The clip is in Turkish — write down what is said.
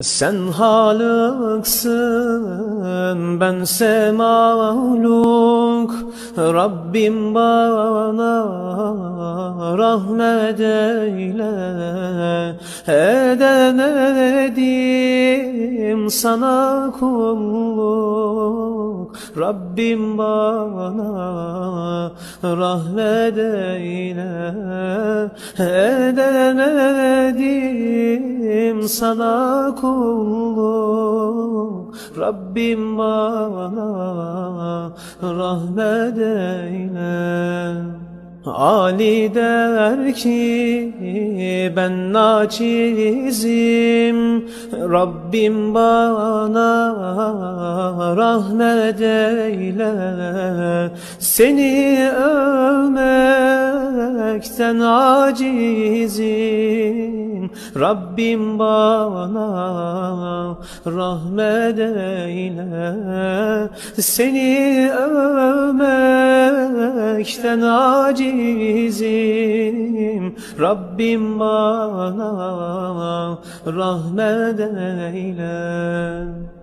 Sen halıksın, bense mağluk Rabbim bana rahmet eyle. Edemedim sana kulluk. Rabbim bana rahmet eyle. Edemedim sana kulluk. Rabbim bana rahmet eyle. Ali der ki ben naçizim. Rabbim bana rahmet eyle. Seni övmekten acizim Rabbim bana rahmet eyle. Seni övmekten acizim. Rabbim bana rahmet eyle